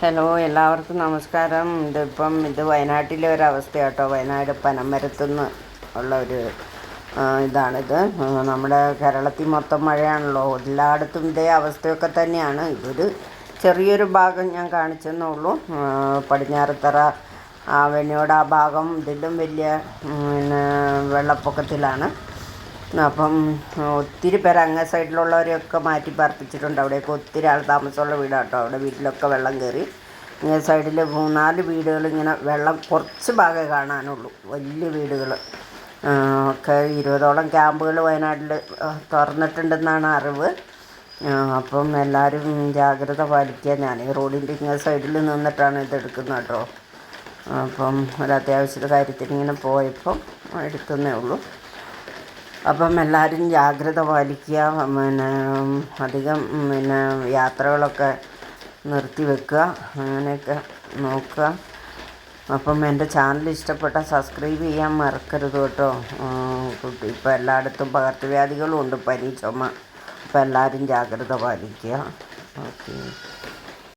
Hello എല്ലാവർക്കും നമസ്കാരം. ഇതിപ്പം ഇത് വയനാട്ടിലെ ഒരു കേട്ടോ വയനാട് പനമരത്തുനിന്ന് ഉള്ള ഒരു ഇതാണിത്. നമ്മുടെ കേരളത്തിൽ മൊത്തം മഴയാണല്ലോ. എല്ലായിടത്തും ഇതേ അവസ്ഥയൊക്കെ തന്നെയാണ്. ഇതൊരു ചെറിയൊരു ഭാഗം ഞാൻ കാണിച്ചെന്നുള്ളൂ പടിഞ്ഞാറത്തറ ആവണിയോട് ആ ഭാഗം ഇതിലും വലിയ പിന്നെ വെള്ളപ്പൊക്കത്തിലാണ്. അപ്പം ഒത്തിരി പേർ അങ്ങേ സൈഡിലുള്ളവരെയൊക്കെ മാറ്റി പാർപ്പിച്ചിട്ടുണ്ട്. അവിടെയൊക്കെ ഒത്തിരി ആൾ താമസമുള്ള വീടാണ് കേട്ടോ അവിടെ വീട്ടിലൊക്കെ വെള്ളം കയറി. ഇങ്ങനെ സൈഡിൽ മൂന്നാൽ വീടുകൾ ഇങ്ങനെ വെള്ളം കുറച്ച് ഭാഗമേ കാണാനുള്ളൂ. വലിയ വീടുകൾ ഒക്കെ ഇരുപതോളം ക്യാമ്പുകൾ വയനാട്ടിൽ തുറന്നിട്ടുണ്ടെന്നാണ് അറിവ്. അപ്പം എല്ലാവരും ജാഗ്രത പാലിക്കുക. ഞാൻ ഈ റോഡിന്റെ ഇങ്ങനെ സൈഡിൽ നിന്നിട്ടാണ് ഇതെടുക്കുന്നത് കേട്ടോ. അപ്പം ഒരു അത്യാവശ്യത്തെ കാര്യത്തിന് ഇങ്ങനെ പോയപ്പം എടുക്കുന്നേ ഉള്ളൂ. അപ്പം എല്ലാവരും ജാഗ്രത പാലിക്കുക പിന്നെ അധികം പിന്നെ യാത്രകളൊക്കെ നിർത്തി വെക്കുക അങ്ങനെയൊക്കെ നോക്കുക. അപ്പം എന്റെ ചാനൽ ഇഷ്ടപ്പെട്ട സബ്സ്ക്രൈബ് ചെയ്യാൻ മറക്കരുത് കേട്ടോ. കുട്ടി ഇപ്പം എല്ലായിടത്തും പകർച്ചവ്യാധികളും ഉണ്ട് പനി ചുമ. അപ്പം എല്ലാവരും ജാഗ്രത പാലിക്കുക. ഓക്കെ.